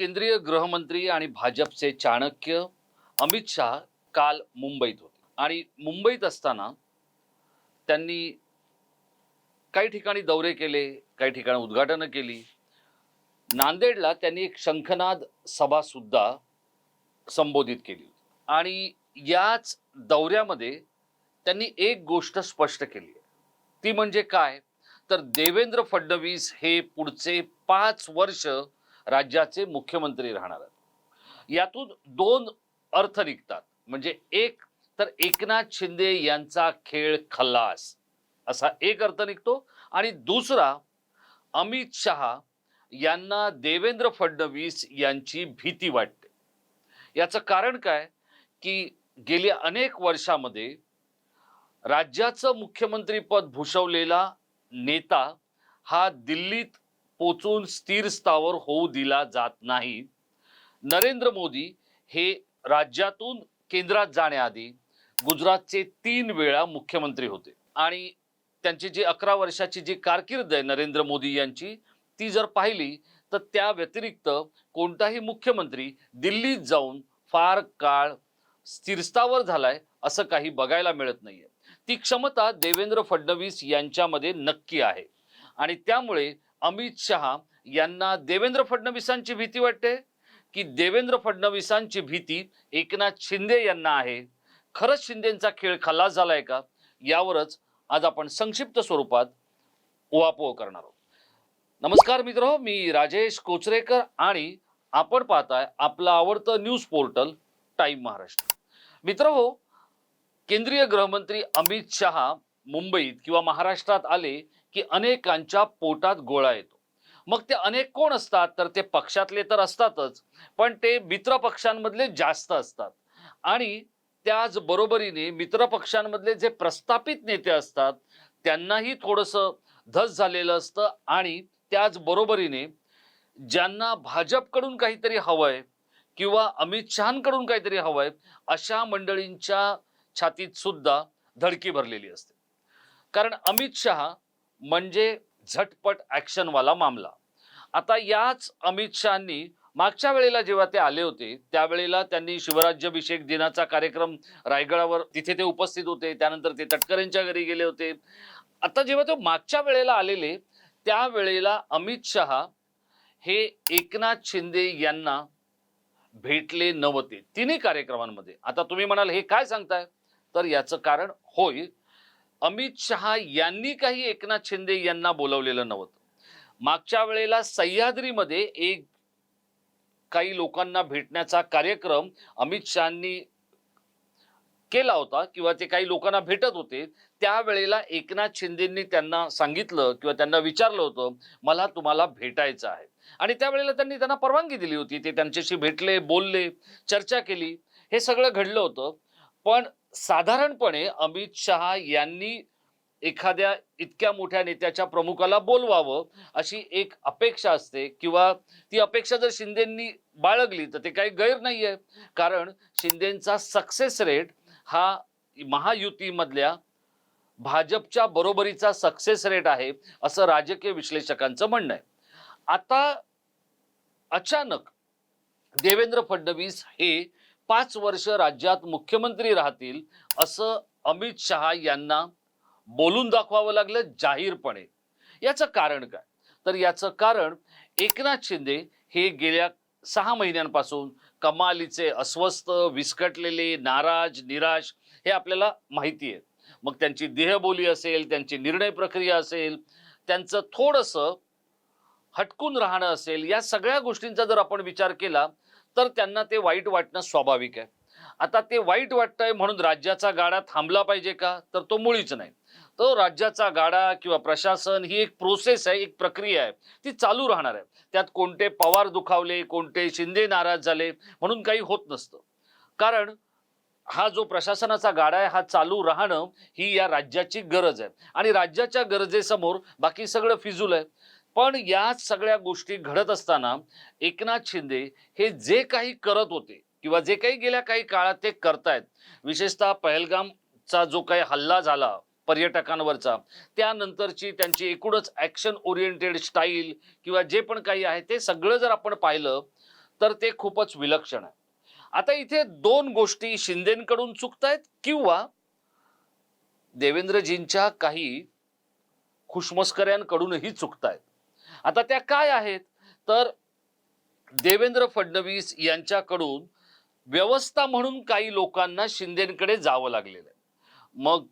केंद्रीय गृहमंत्री आणि भाजपचे चाणक्य अमित शहा काल मुंबईत होते. आणि मुंबईत असताना त्यांनी काही ठिकाणी दौरे केले काही ठिकाणी उद्घाटनं केली. नांदेडला त्यांनी एक शंखनाद सभा सुद्धा संबोधित केली आणि याच दौऱ्यामध्ये त्यांनी एक गोष्ट स्पष्ट केली आहे. ती म्हणजे काय? तर देवेंद्र फडणवीस हे पुढचे पाच वर्ष राज्याचे मुख्यमंत्री राहणार आहेत. यातून दोन अर्थ निघतात. म्हणजे एक तर एकनाथ शिंदे यांचा खेळ खल्लास असा एक अर्थ निघतो. आणि दुसरा अमित शहा यांना देवेंद्र फडणवीस यांची भीती वाटते. याचं कारण काय? की गेल्या अनेक वर्षामध्ये राज्याचं मुख्यमंत्रीपद भूषवलेला नेता हा दिल्लीत पोचून स्थिर स्थावर होऊ दिला जात नाही. नरेंद्र मोदी हे राज्यातून केंद्रात जाण्याआधी गुजरातचे तीन वेळा मुख्यमंत्री होते. आणि त्यांची जी अकरा वर्षाची जी कारकीर्द आहे नरेंद्र मोदी यांची ती जर पाहिली तर त्या व्यतिरिक्त कोणताही मुख्यमंत्री दिल्लीत जाऊन फार काळ स्थिरस्थावर झालाय असं काही बघायला मिळत नाहीये. ती क्षमता देवेंद्र फडणवीस यांच्यामध्ये नक्की आहे. आणि त्यामुळे अमित शहा यांना देवेंद्र फडणवीसांची भीती वाटते? की देवेंद्र फडणवीसांची भीती एकनाथ शिंदे यांना आहे? खरंच शिंदेचा खेळ खलास झालाय का? यावरच आज आपण संक्षिप्त स्वरूपात उहापोह करणार आहोत. नमस्कार मित्र हो, मी राजेश कोचरेकर आणि आपण पाहताय आपलं आवडतं न्यूज पोर्टल टाईम महाराष्ट्र. मित्र हो केंद्रीय गृहमंत्री अमित शहा मुंबईत किंवा महाराष्ट्रात आले की अनेकांच्या पोटात गोळा येतो. मग ते अनेक कोण असतात? तर ते पक्षातले तर असतातच पण ते मित्र पक्षांमधले जास्त असतात. आणि त्याच बरोबरीने मित्र पक्षांमधले जे प्रस्थापित नेते असतात त्यांनाही थोडंसं धस झालेलं असतं आणि त्याच बरोबरीने ज्यांना भाजपकडून काहीतरी हवंय किंवा अमित शहाकडून काहीतरी हवंय अशा मंडळींच्या छातीत सुद्धा धडकी भरलेली असते. कारण अमित शहा म्हणजे झटपट ॲक्शनवाला मामला. आता याच अमित शहानी मागच्या वेळेला जेव्हा ते आले होते त्यावेळेला त्यांनी शिवराज्याभिषेक दिनाचा कार्यक्रम रायगडावर तिथे ते उपस्थित होते त्यानंतर ते तटकरेंच्या घरी गेले होते. आता जेव्हा ते मागच्या वेळेला आलेले त्यावेळेला अमित शहा हे एकनाथ शिंदे यांना भेटले नव्हते. तिन्ही कार्यक्रमांमध्ये. आता तुम्ही म्हणाल हे काय सांगताय? तर याचं कारण होय अमित शहा यांनी काही एकनाथ शिंदे यांना बोलवलेलं नव्हतं. मागच्या वेळेला सह्याद्रीमध्ये एक काही लोकांना भेटण्याचा कार्यक्रम अमित शहानी केला होता किंवा ते काही लोकांना भेटत होते त्यावेळेला एकनाथ शिंदेंनी त्यांना सांगितलं किंवा त्यांना विचारलं होतं मला तुम्हाला भेटायचं आहे. आणि त्यावेळेला त्यांनी त्यांना परवानगी दिली होती ते त्यांच्याशी भेटले बोलले चर्चा केली. हे सगळं घडलं होतं. पण साधारणपणे अमित शहा यांनी एखाद्या इतक्या मोठ्या नेत्याच्या प्रमुखाला बोलवावं अशी एक अपेक्षा असते किंवा ती अपेक्षा जर शिंदेंनी बाळगली तर ते काही गैर नाही आहे कारण शिंदेंचा सक्सेस रेट हा महायुतीमधल्या भाजपच्या बरोबरीचा सक्सेस रेट आहे असं राजकीय विश्लेषकांचं म्हणणं आहे. आता अचानक देवेंद्र फडणवीस हे पाच वर्ष राज्यात मुख्यमंत्री राहतील असं अमित शहा यांना बोलून दाखवावं लागलं जाहीरपणे. याचं कारण काय? तर याचं कारण एकनाथ शिंदे हे गेल्या सहा महिन्यांपासून कमालीचे अस्वस्थ विस्कटलेले नाराज निराश हे आपल्याला माहिती आहे मग त्यांची देहबोली असेल त्यांची निर्णय प्रक्रिया असेल त्यांचं थोडंसं हटकून राहणं असेल या सगळ्या गोष्टींचा जर आपण विचार केला तर त्यांना ते वाईट वाटणं स्वाभाविक आहे. आता ते वाईट वाटतंय म्हणून राज्याचा गाडा थांबला पाहिजे का? तर तो मुळीच नाही. तो राज्याचा गाडा किंवा प्रशासन ही एक प्रोसेस आहे एक प्रक्रिया आहे. ती चालू राहणार आहे. त्यात कोणते पवार दुखावले कोणते शिंदे नाराज झाले म्हणून काही होत नसतं. कारण हा जो प्रशासनाचा गाडा आहे हा चालू राहणं ही या राज्याची गरज आहे. आणि राज्याच्या गरजेसमोर बाकी सगळं फिजूल आहे. पण या सगळ्या गोष्टी घडत असताना एकनाथ शिंदे हे जे काही करत होते किंवा जे काही गेल्या काही काळात ते करतायत विशेषतः पहलगामचा जो काही हल्ला झाला पर्यटकांवरचा त्यानंतरची त्यांची एकूणच ॲक्शन ओरिएंटेड स्टाईल किंवा जे पण काही आहे ते सगळं जर आपण पाहिलं तर ते खूपच विलक्षण आहे. आता इथे दोन गोष्टी शिंदेकडून चुकतायत किंवा देवेंद्रजींच्या काही खुशमस्कऱ्यांकडूनही चुकतायत. आता त्या काय आहेत? तर देवेंद्र फडणवीस यांच्याकडून व्यवस्था म्हणून काही लोकांना शिंदेकडे जावं लागलेलं आहे. मग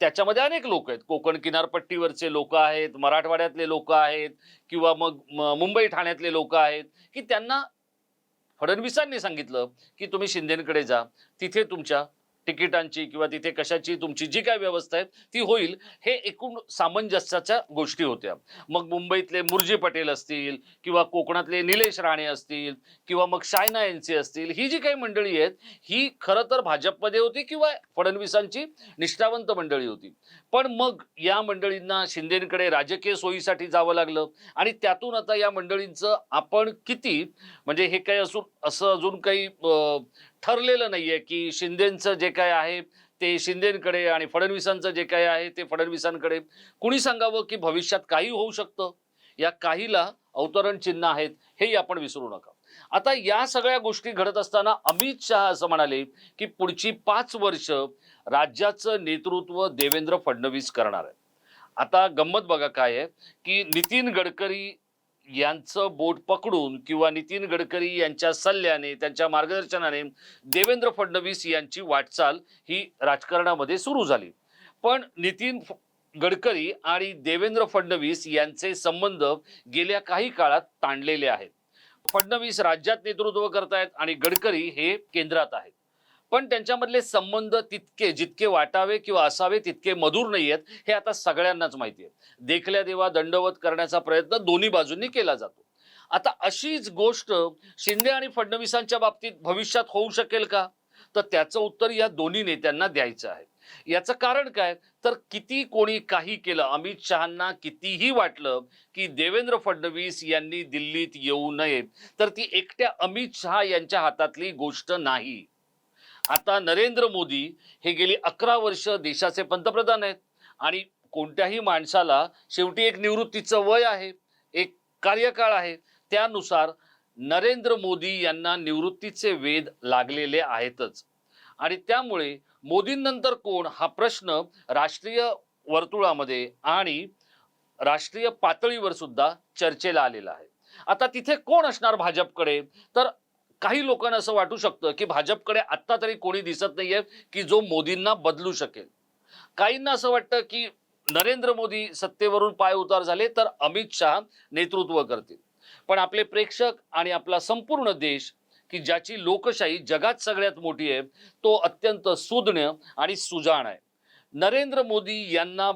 त्याच्यामध्ये अनेक लोक आहेत. कोकण किनारपट्टीवरचे लोक आहेत मराठवाड्यातले लोक आहेत किंवा मग मुंबई ठाण्यातले लोक आहेत की त्यांना फडणवीसांनी सांगितलं की तुम्ही शिंदेकडे जा तिथे तुमच्या तिकिटांची किंवा तिथे कशाची तुमची जी काय व्यवस्था आहे ती होईल हे एकूण सामंजस्याच्या गोष्टी होत्या. मग मुंबईतले मुरजी पटेल असतील किंवा कोकणातले निलेश राणे असतील किंवा मग शायना यांचे असतील ही जी काही मंडळी आहेत ही खरं तर भाजपमध्ये होती किंवा फडणवीसांची निष्ठावंत मंडळी होती. पण मग या मंडळींना शिंदेकडे राजकीय सोयीसाठी जावं लागलं आणि त्यातून आता या मंडळींचं आपण किती म्हणजे हे काही असून असं अजून काही ठरलेलं नाहीये की शिंदेचं जे काय आहे ते शिंदेकडे आणि फडणवीसांचं जे काय आहे ते फडणवीसांकडे. कुणी सांगावं की भविष्यात काही होऊ शकतं? या काहीला अवतरण चिन्ह आहेत हेही आपण विसरू नका. आता या सगळ्या गोष्टी घडत असताना अमित शहा असं म्हणाले की पुढची पाच वर्ष राज्याचं नेतृत्व देवेंद्र फडणवीस करणार आहे आता गंमत बघा काय आहे की नितीन गडकरी यांचं बोट पकडून किंवा नितीन गडकरी यांच्या सल्ल्याने त्यांच्या मार्गदर्शनाने देवेंद्र फडणवीस यांची वाटचाल ही राजकारणामध्ये सुरू झाली. पण नितीन गडकरी आणि देवेंद्र फडणवीस यांचे संबंध गेल्या काही काळात ताणलेले आहेत. फडणवीस राज्यात नेतृत्व करतायत आणि गडकरी हे केंद्रात आहेत. पण त्यांच्यामधले संबंध तितके जितके वाटावे किंवा असावे तितके मधुर नाही आहेत हे आता सगळ्यांनाच माहिती आहे देखल्या देवा दंडवत करण्याचा प्रयत्न दोन्ही बाजूंनी केला जातो. आता अशीच गोष्ट शिंदे आणि फडणवीसांच्या बाबतीत भविष्यात होऊ शकेल का? तर त्याचं उत्तर या दोन्ही नेत्यांना द्यायचं आहे. याचं कारण काय? तर किती कोणी काही केलं अमित शहांना कितीही वाटलं की देवेंद्र फडणवीस यांनी दिल्लीत येऊ नये तर ती एकट्या अमित शहा यांच्या हातातली गोष्ट नाही. आता नरेंद्र मोदी हे गेली अकरा वर्ष देशाचे पंतप्रधान आहेत. आणि कोणत्याही माणसाला शेवटी एक निवृत्तीचं वय आहे एक कार्यकाळ आहे. त्यानुसार नरेंद्र मोदी यांना निवृत्तीचे वेध लागलेले आहेतच. आणि त्यामुळे मोदींनंतर कोण? हा प्रश्न राष्ट्रीय वर्तुळामध्ये आणि राष्ट्रीय पातळीवर सुद्धा चर्चेला आलेला आहे. आता तिथे कोण असणार भाजपकडे? तर काही लोकांना असं वाटू शकतं की भाजपकडे आत्ता तरी कोणी दिसत नाहीये की जो मोदींना बदलू शकेल. काहींना असं वाटतं की नरेंद्र मोदी सत्तेवरून पाय उतार झाले तर अमित शहा नेतृत्व करतील. पण आपले प्रेक्षक आणि आपला संपूर्ण देश की ज्याची लोकशाही जगात सगळ्यात मोठी आहे तो अत्यंत सुज्ञ आणि सुजाण आहे. नरेंद्र मोदी यांना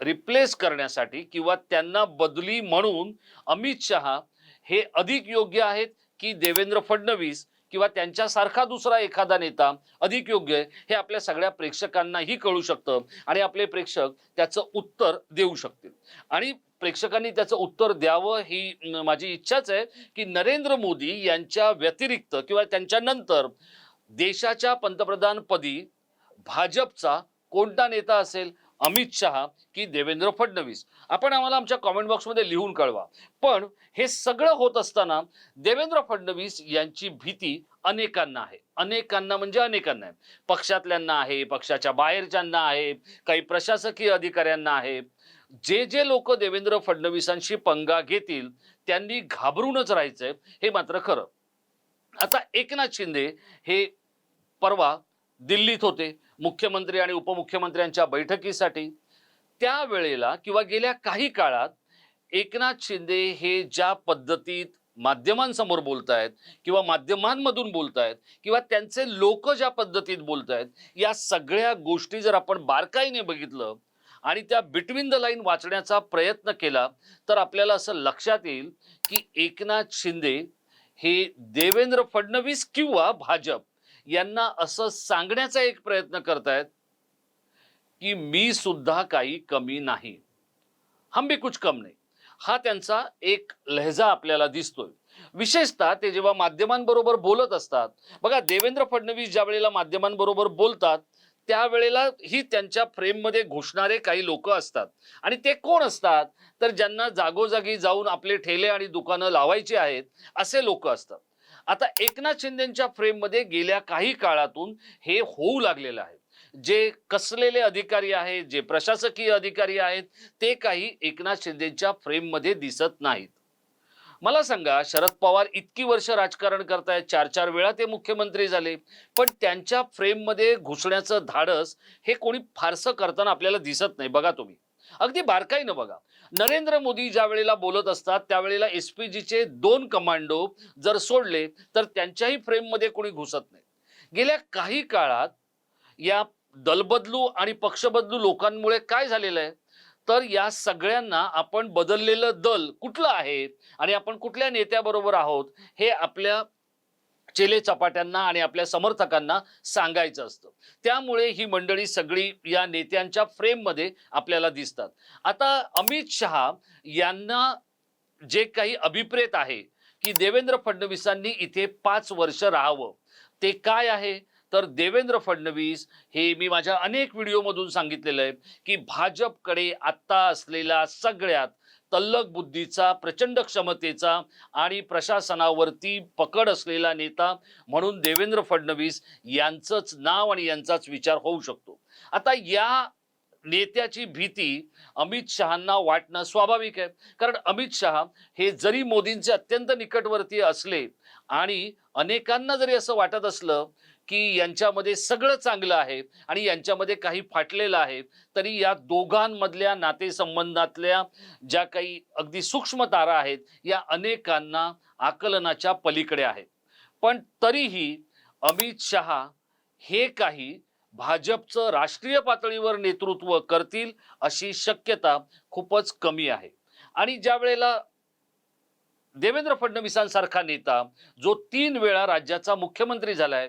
रिप्लेस करण्यासाठी किंवा त्यांना बदली म्हणून अमित शहा हे अधिक योग्य आहेत की देवेंद्र फडणवीस किंवा त्यांच्यासारखा दुसरा एखादा नेता अधिक योग्य आहे हे आपल्या सगळ्या प्रेक्षकांनाही कळू शकतं आणि आपले प्रेक्षक त्याचं उत्तर देऊ शकतील. आणि प्रेक्षकांनी त्याचं उत्तर द्यावं ही माझी इच्छाच आहे की नरेंद्र मोदी यांच्या व्यतिरिक्त किंवा त्यांच्या नंतर देशाच्या पंतप्रधानपदी भाजपचा कोणता नेता असेल? अमित शहा की देवेंद्र फडणवीस. आपण आम्हाला आमच्या कॉमेंट बॉक्समध्ये लिहून कळवा. पण हे सगळं होत असताना देवेंद्र फडणवीस यांची भीती अनेकांना आहे. अनेकांना म्हणजे अनेकांना आहे. पक्षातल्यांना आहे पक्षाच्या बाहेरच्यांना आहे काही प्रशासकीय अधिकाऱ्यांना आहे. जे जे लोक देवेंद्र फडणवीसांशी पंगा घेतील त्यांनी घाबरूनच राहायचंय हे मात्र खरं. आता एकनाथ शिंदे हे परवा दिल्लीत होते. मुख्यमंत्री आणि उपमुख्यमंत्र्यांच्या बैठकीसाठी त्यावेळेला किंवा गेल्या काही काळात एकनाथ शिंदे हे ज्या पद्धतीत माध्यमांसमोर बोलत आहेत किंवा माध्यमांमधून बोलत आहेत किंवा त्यांचे लोक ज्या पद्धतीत बोलत आहेत या सगळ्या गोष्टी जर आपण बारकाईने बघितलं आणि त्या बिटवीन द लाईन वाचण्याचा प्रयत्न केला तर आपल्याला असं लक्षात येईल की एकनाथ शिंदे हे देवेंद्र फडणवीस किंवा भाजप यांना असं सांगण्याचा एक प्रयत्न करतायत की मी सुद्धा काही कमी नाही. हम भी कुछ कम नाही. हा त्यांचा एक लहजा आपल्याला दिसतोय. विशेषतः ते जेव्हा माध्यमांबरोबर बोलत असतात बघा देवेंद्र फडणवीस ज्या वेळेला माध्यमांबरोबर बोलतात त्यावेळेला ही त्यांच्या फ्रेममध्ये घुसणारे काही लोक असतात. आणि ते कोण असतात? तर ज्यांना जागोजागी जाऊन आपले ठेले आणि दुकानं लावायची आहेत असे लोक असतात. आता एकनाथ शिंदेच्या फ्रेममध्ये गेल्या काही काळातून हे होऊ लागलेलं आहे. जे कसलेले अधिकारी आहेत जे प्रशासकीय अधिकारी आहेत ते काही एकनाथ शिंदेच्या फ्रेममध्ये दिसत नाहीत. मला सांगा शरद पवार इतकी वर्ष राजकारण करतायत चार चार वेळा ते मुख्यमंत्री झाले पण त्यांच्या फ्रेममध्ये घुसण्याचं धाडस हे कोणी फारसं करताना आपल्याला दिसत नाही बघा तुम्ही. अगदी बारकाईनं बघा. नरेंद्र मोदी ज्या वेळेला बोलत असतात त्यावेळेला एस पी जीचे दोन कमांडो जर सोडले तर त्यांच्याही फ्रेममध्ये कोणी घुसत नाही. गेल्या काही काळात या दलबदलू आणि पक्षबदलू लोकांमुळे काय झालेलं आहे? तर या सगळ्यांना आपण बदललेलं दल कुठलं आहे? आणि आपण कुठल्या नेत्याबरोबर आहोत? हे आपल्या चेले चपाट्यांना आणि आपल्या समर्थकांना सांगायचं असतं. त्यामुळे ही मंडळी सगळी या नेत्यांच्या फ्रेममध्ये आपल्याला दिसतात. आता अमित शहा यांना जे काही अभिप्रेत आहे की देवेंद्र फडणवीसांनी इथे पाच वर्ष राहावं ते काय आहे? तर देवेंद्र फडणवीस हे मी माझ्या अनेक व्हिडिओमधून सांगितलेलं आहे की भाजपकडे आत्ता असलेला सगळ्यात तल्लक बुद्धीचा प्रचंड क्षमतेचा आणि प्रशासनावरती पकड असलेला नेता म्हणून देवेंद्र फडणवीस यांचंच नाव आणि यांचाच विचार होऊ शकतो. आता या नेत्याची भीती अमित शहांना वाटणं स्वाभाविक आहे. कारण अमित शहा हे जरी मोदींचे अत्यंत निकटवर्तीय असले आणि अनेकांना जरी असं वाटत असलं की यांच्यामध्ये सगळं चांगलं आहे आणि यांच्यामध्ये काही फाटलेलं आहे तरी या दोघांमधल्या नातेसंबंधातल्या ज्या काही अगदी सूक्ष्म तारा आहेत या अनेकांना आकलनाच्या पलीकडे आहेत. पण तरीही अमित शहा हे काही भाजपचं राष्ट्रीय पातळीवर नेतृत्व करतील अशी शक्यता खूपच कमी आहे. आणि ज्या वेळेला देवेंद्र फडणवीसांसारखा नेता जो तीन वेळा राज्याचा मुख्यमंत्री झालाय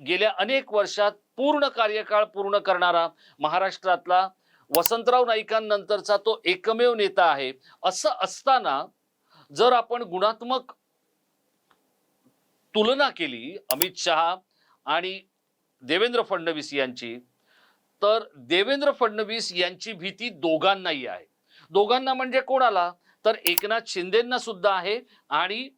गेल्या अनेक वर्षात पूर्ण कार्यकाळ पूर्ण करणारा महाराष्ट्रातला वसंतराव नाईकांनंतरचा तो एकमेव नेता आहे. असं असताना जर आपण गुणात्मक तुलना केली अमित शहा आणि देवेंद्र फडणवीस यांची तर देवेंद्र फडणवीस यांची भीती दोघांनाही आहे. दोघांना म्हणजे कोणाला? तर एकनाथ शिंदेंना सुद्धा आहे आणि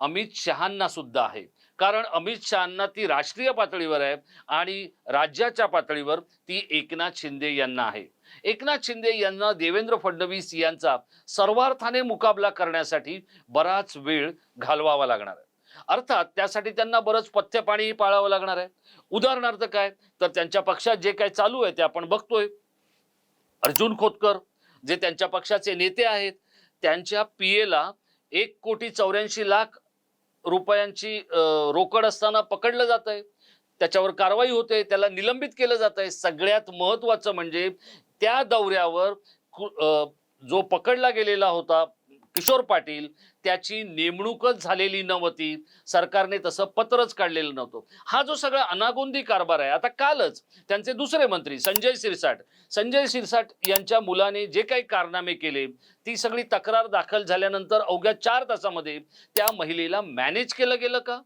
अमित शहांना सुद्धा आहे. कारण अमित शहांना ती राष्ट्रीय पातळीवर आहे आणि राज्याच्या पातळीवर ती एकनाथ शिंदे यांना आहे. एकनाथ शिंदे यांना देवेंद्र फडणवीस यांचा सर्वार्थाने मुकाबला करण्यासाठी बराच वेळ घालवावा लागणार आहे. अर्थात त्यासाठी त्यांना बरंच पथ्य पाणीही पाळावं लागणार आहे. उदाहरणार्थ काय? तर त्यांच्या पक्षात जे काय चालू आहे ते आपण बघतोय. अर्जुन खोतकर जे त्यांच्या पक्षाचे नेते आहेत त्यांच्या पी एला एक कोटी चौऱ्याऐंशी लाख रुपयांची रोकड असताना पकडलं जात आहे त्याच्यावर कारवाई होते त्याला निलंबित केलं जात आहे सगळ्यात महत्वाचं म्हणजे त्या दौऱ्यावर जो पकडला गेलेला होता किशोर पाटील त्याची नेमणूकच झालेली नव्हती. सरकारने तसं पत्रच काढलेलं नव्हतं. हा जो सगळा अनागोंदी कारभार आहे आता कालच त्यांचे दुसरे मंत्री संजय सिरसाट संजय सिरसाट यांच्या मुलाने जे काही कारनामे केले ती सगळी तक्रार दाखल झाल्यानंतर अवघ्या चार तासामध्ये त्या महिलेला मॅनेज केलं गेलं का?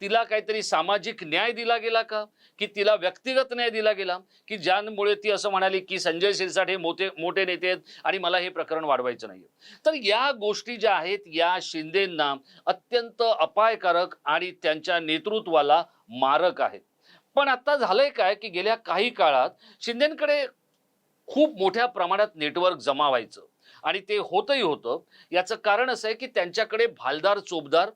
तिला काहीतरी सामाजिक न्याय दिला गेला का? की तिला व्यक्तिगत न्याय दिला गेला? की ज्यामुळे ती असं म्हणाली की संजय सिरसाट हे मोठे मोठे नेते आहेत आणि मला हे प्रकरण वाढवायचं नाही तर या गोष्टी ज्या आहेत या शिंदेंना अत्यंत अपायकारक आणि त्यांच्या नेतृत्वाला मारक आहेत. पण आता झालंय काय की गेल्या काही काळात शिंदेकडे खूप मोठ्या प्रमाणात नेटवर्क जमा व्हायचं आणि ते होतही होतं. याचं कारण असं आहे की त्यांच्याकडे भालदार चोपदार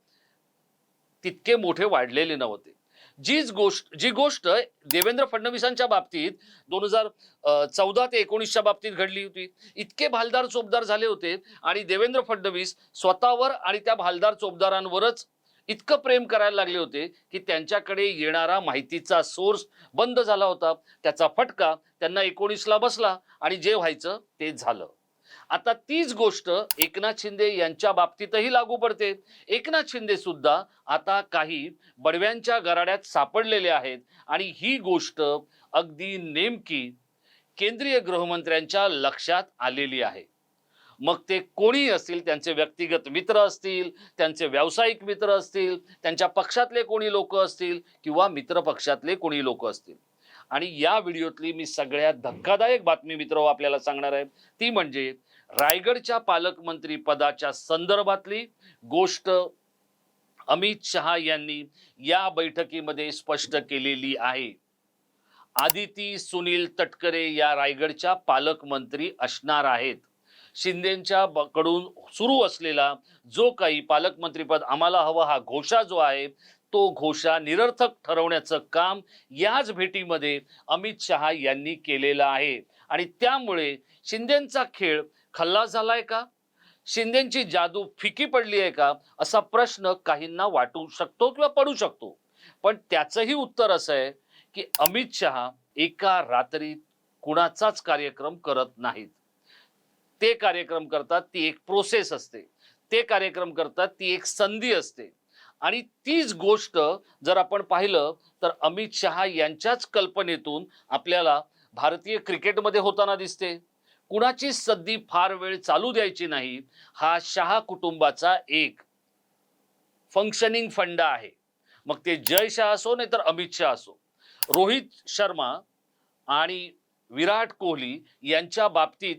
तितके मोठे वाढलेले नव्हते. जीच गोष्ट जी गोष्ट देवेंद्र फडणवीसांच्या बाबतीत दोन हजार चौदा ते एकोणीसच्या बाबतीत घडली होती. इतके भालदार चोपदार झाले होते आणि देवेंद्र फडणवीस स्वतःवर आणि त्या भालदार चोपदारांवरच इतकं प्रेम करायला लागले होते की त्यांच्याकडे येणारा माहितीचा सोर्स बंद झाला होता. त्याचा फटका त्यांना एकोणीसला बसला आणि जे व्हायचं ते झालं. आता तीच गोष्ट एकनाथ शिंदे यांच्या बाबतीतही लागू पडते. एकनाथ शिंदे सुद्धा आता काही बडव्यांच्या गराड्यात सापडलेले आहेत आणि ही गोष्ट अगदी नेमकी केंद्रीय गृहमंत्र्यांच्या लक्षात आलेली आहे. मग ते कोणी असतील? त्यांचे व्यक्तिगत मित्र असतील? त्यांचे व्यावसायिक मित्र असतील? त्यांच्या पक्षातले कोणी लोक असतील? किंवा मित्र पक्षातले कोणी लोक असतील? आणि या व्हिडिओतली मी सगळ्यात धक्कादायक बातमी मित्र हो आपल्याला सांगणार आहे. ती म्हणजे रायगडच्या पालकमंत्री पदाच्या संदर्भातली गोष्ट अमित शहा यांनी या बैठकीमध्ये स्पष्ट केलेली आहे. आदिती सुनील तटकरे या रायगडच्या पालकमंत्री असणार आहेत. शिंदेच्या कडून सुरू असलेला जो काही पालकमंत्रीपद आम्हाला हवं हा घोषा जो आहे तो घोषा निरर्थक ठरवण्याचं काम याच भेटीमध्ये अमित शहा यांनी केलेलं आहे. आणि त्यामुळे शिंदेचा खेळ खल्लास झालाय का? शिंदेची जादू फिकी पडली आहे का? असा प्रश्न काहींना वाटू शकतो किंवा पडू शकतो. पण त्याचंही उत्तर असं आहे की अमित शहा एका रात्रीत कुणाचाच कार्यक्रम करत नाहीत. ते कार्यक्रम करतात ती एक प्रोसेस असते. ते कार्यक्रम करतात ती एक संधी असते. आणि तीच गोष्ट जर आपण पाहिलं तर अमित शहा यांच्याच कल्पनेतून आपल्याला भारतीय क्रिकेटमध्ये होताना दिसते. कुणाची सद्दी फार वेळ चालू द्यायची नाही हा शहा कुटुंबाचा एक फंक्शनिंग फंडा आहे. मग ते जय शहा असो नाही तर अमित शहा असो. रोहित शर्मा आणि विराट कोहली यांच्या बाबतीत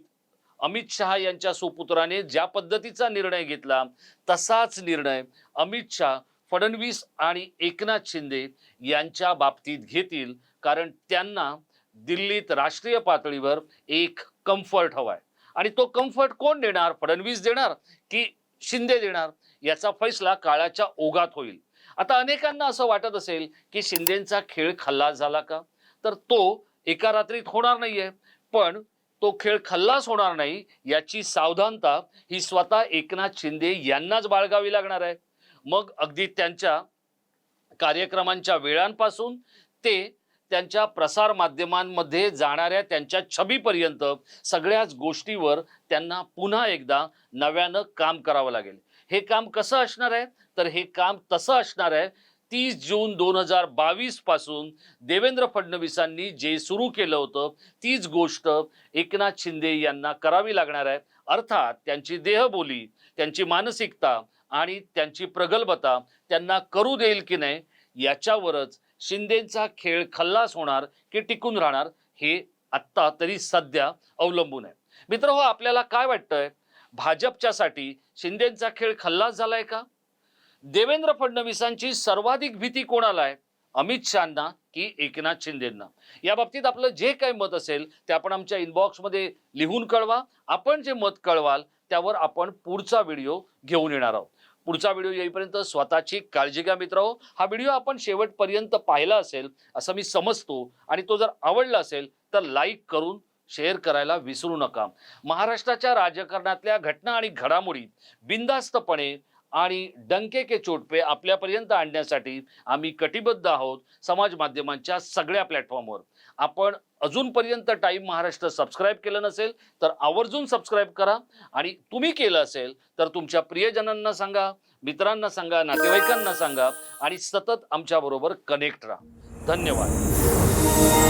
अमित शहा यांच्या सुपुत्राने ज्या पद्धतीचा निर्णय घेतला तसाच निर्णय अमित शहा फडणवीस आणि एकनाथ शिंदे यांच्या बाबतीत घेतील. कारण त्यांना दिल्लीत राष्ट्रीय पातळीवर एक कम्फर्ट हवाय आणि तो कम्फर्ट कोण देणार? फडणवीस देणार की शिंदे देणार? याचा फैसला काळाच्या ओघात होईल. आता अनेकांना असं वाटत असेल की शिंदेचा खेळ खल्लास झाला का? तर तो एका रात्रीत होणार नाहीये. पण तो खेळ खल्लास होणार नाही याची सावधानता ही स्वतः एकनाथ शिंदे यांनाच बाळगावी लागणार आहे. मग अगदी त्यांच्या कार्यक्रमांच्या वेळांपासून ते त्यांच्या प्रसार माध्यमांमध्ये जाणाऱ्या त्यांच्या छबीपर्यंत सगळ्याच गोष्टीवर त्यांना पुन्हा एकदा नव्यानं काम करावं लागेल. हे काम कसं असणार आहे? तर हे काम तसं असणार आहे तीस जून दोन हजार बावीसपासून देवेंद्र फडणवीसांनी जे सुरू केलं होतं तीच गोष्ट एकनाथ शिंदे यांना करावी लागणार आहे. अर्थात त्यांची देहबोली त्यांची मानसिकता आणि त्यांची प्रगल्भता त्यांना करू देईल की नाही याच्यावरच शिंदेचा खेळ खल्लास होणार की टिकून राहणार हे आत्ता तरी सध्या अवलंबून आहे. मित्र हो आपल्याला काय वाटतंय? भाजपच्यासाठी शिंदेचा खेळ खल्लास झालाय का? देवेंद्र फडणवीसांची सर्वाधिक भीती कोणाला आहे? अमित शहाना की एकनाथ शिंदेंना? या बाबतीत आपलं जे काही मत असेल ते आपण आमच्या इनबॉक्समध्ये लिहून कळवा. आपण जे मत कळवाल त्यावर आपण पुढचा व्हिडिओ घेऊन येणार आहोत. पुढचा व्हिडिओ येईपर्यंत स्वतःची काळजी घ्या मित्र हा व्हिडिओ आपण शेवटपर्यंत पाहिला असेल असं मी समजतो आणि तो जर आवडला असेल तर लाईक करून शेअर करायला विसरू नका. महाराष्ट्राच्या राजकारणातल्या घटना आणि घडामोडी बिनधास्तपणे आणि डंके के चोटपे आपल्यापर्यंत आणण्यासाठी आम्ही कटिबद्ध आहोत समाज माध्यमांच्या सगळ्या प्लॅटफॉर्मवर. आपण अजूनपर्यंत टाईम महाराष्ट्र सबस्क्राईब केलं नसेल तर आवर्जून सबस्क्राईब करा. आणि तुम्ही केलं असेल तर तुमच्या प्रियजनांना सांगा मित्रांना सांगा नातेवाईकांना सांगा आणि सतत आमच्याबरोबर कनेक्ट राहा. धन्यवाद.